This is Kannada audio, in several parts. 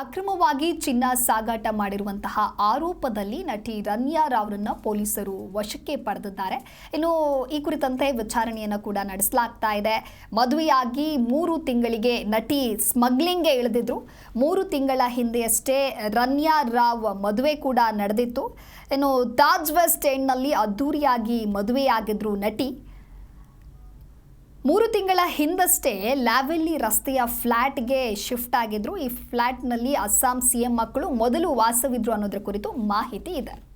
ಅಕ್ರಮವಾಗಿ ಚಿನ್ನ ಸಾಗಾಟ ಮಾಡಿರುವಂತಹ ಆರೋಪದಲ್ಲಿ ನಟಿ ರನ್ಯಾ ರಾವ್ರನ್ನ ಪೊಲೀಸರು ವಶಕ್ಕೆ ಪಡೆದಿದ್ದಾರೆ. ಇನ್ನು ಈ ಕುರಿತಂತೆ ವಿಚಾರಣೆಯನ್ನು ಕೂಡ ನಡೆಸಲಾಗ್ತಾ ಇದೆ. ಮದುವೆಯಾಗಿ ಮೂರು ತಿಂಗಳಿಗೆ ನಟಿ ಸ್ಮಗ್ಲಿಂಗ್ಗೆ ಇಳಿದಿದ್ರು. ಮೂರು ತಿಂಗಳ ಹಿಂದೆಯಷ್ಟೇ ರನ್ಯಾ ರಾವ್ ಮದುವೆ ಕೂಡ ನಡೆದಿತ್ತು. ಇನ್ನು ತಾಜ್ ವೆಸ್ಟ್ ಎಂಡ್ನಲ್ಲಿ ಅದ್ಧೂರಿಯಾಗಿ ಮದುವೆಯಾಗಿದ್ರು ನಟಿ. ಮೂರು ತಿಂಗಳ ಹಿಂದಷ್ಟೇ ಲ್ಯಾವೆಲ್ಲಿ ರಸ್ತೆಯ ಫ್ಲ್ಯಾಟ್ಗೆ ಶಿಫ್ಟ್ ಆಗಿದ್ರು. ಈ ಫ್ಲ್ಯಾಟ್ನಲ್ಲಿ ಅಸ್ಸಾಂ ಸಿಎಂ ಮಕ್ಕಳು ಮೊದಲು ವಾಸವಿದ್ರು ಅನ್ನೋದ್ರ ಕುರಿತು ಮಾಹಿತಿ ಇದೆ.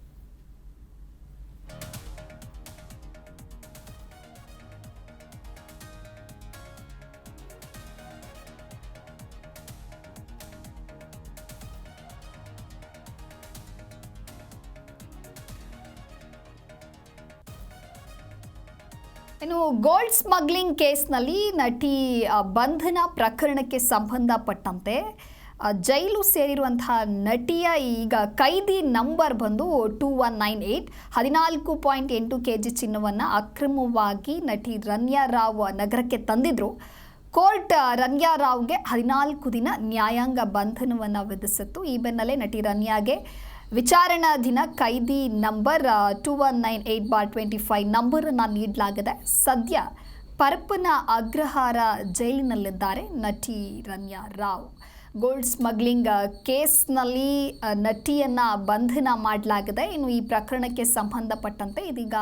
ಇನ್ನು ಗೋಲ್ಡ್ ಸ್ಮಗ್ಲಿಂಗ್ ಕೇಸ್ನಲ್ಲಿ ನಟಿ ಬಂಧನ ಪ್ರಕರಣಕ್ಕೆ ಸಂಬಂಧಪಟ್ಟಂತೆ ಜೈಲು ಸೇರಿರುವಂತಹ ನಟಿಯ ಈಗ ಕೈದಿ ನಂಬರ್ ಬಂದು ಟೂ ಒನ್ ನೈನ್ ಏಯ್ಟ್ ಹದಿನಾಲ್ಕು ಪಾಯಿಂಟ್ ಎಂಟು ಕೆ ಜಿ ಚಿನ್ನವನ್ನು ಅಕ್ರಮವಾಗಿ ನಟಿ ರನ್ಯಾ ರಾವ್ ನಗರಕ್ಕೆ ತಂದಿದ್ರು. ಕೋರ್ಟ್ ರನ್ಯಾ ರಾವ್ಗೆ ಹದಿನಾಲ್ಕು ದಿನ ನ್ಯಾಯಾಂಗ ಬಂಧನವನ್ನು ವಿಧಿಸಿತ್ತು. ಈ ಬೆನ್ನಲ್ಲೇ ನಟಿ ರನ್ಯಾಗೆ ವಿಚಾರಣಾಧೀನ ಕೈದಿ number two one nine eight bar twenty five ನಂಬರನ್ನು ನೀಡಲಾಗಿದೆ ಸದ್ಯ ಪರಪ್ಪನ ಅಗ್ರಹಾರ ಜೈಲಿನಲ್ಲಿದ್ದಾರೆ ನಟಿ ರಮ್ಯಾ ರಾವ್. ಗೋಲ್ಡ್ ಸ್ಮಗ್ಲಿಂಗ್ ಕೇಸ್ನಲ್ಲಿ ನಟಿಯನ್ನ ಬಂಧನ ಮಾಡಲಾಗಿದೆ ಇನ್ನು ಈ ಪ್ರಕರಣಕ್ಕೆ ಸಂಬಂಧಪಟ್ಟಂತೆ ಇದೀಗ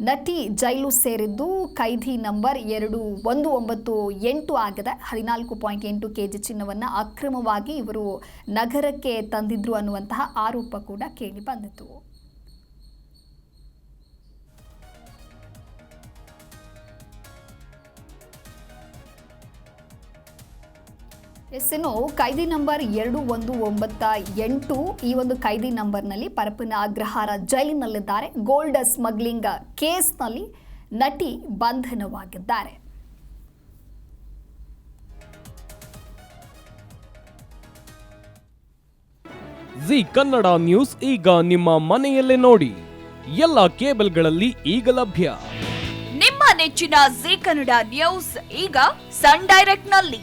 ನಟಿ ಜೈಲು ಸೇರಿದ್ದು ಕೈದಿ ನಂಬರ್ ಎರಡು ಒಂದು ಒಂಬತ್ತು ಎಂಟು ಆಗಿದೆ. ಹದಿನಾಲ್ಕು ಪಾಯಿಂಟ್ ಎಂಟು ಕೆ ಜಿ ಚಿನ್ನವನ್ನು ಅಕ್ರಮವಾಗಿ ಇವರು ನಗರಕ್ಕೆ ತಂದಿದ್ರು ಅನ್ನುವಂತಹ ಆರೋಪ ಕೂಡ ಕೇಳಿ ಬಂದಿತ್ತು. ಎಸ್ ಇನ್ನು ಕೈದಿ ನಂಬರ್ ಎರಡು ಒಂದು ಒಂಬತ್ತ ಎಂಟು ಈ ಒಂದು ಕೈದಿ ನಂಬರ್ನಲ್ಲಿ ಪರಪನ ಅಗ್ರಹಾರ ಜೈಲಿನಲ್ಲಿದ್ದಾರೆ. ಗೋಲ್ಡ್ ಸ್ಮಗ್ಲಿಂಗ್ ಕೇಸ್ನಲ್ಲಿ ನಟಿ ಬಂಧನವಾಗಿದ್ದಾರೆ. ಜಿ ಕನ್ನಡ ನ್ಯೂಸ್ ಈಗ ನಿಮ್ಮ ಮನೆಯಲ್ಲೇ ನೋಡಿ. ಎಲ್ಲ ಕೇಬಲ್ಗಳಲ್ಲಿ ಈಗ ಲಭ್ಯ. ನಿಮ್ಮ ನೆಚ್ಚಿನ ಜಿ ಕನ್ನಡ ನ್ಯೂಸ್ ಈಗ ಸನ್ ಡೈರೆಕ್ಟ್ನಲ್ಲಿ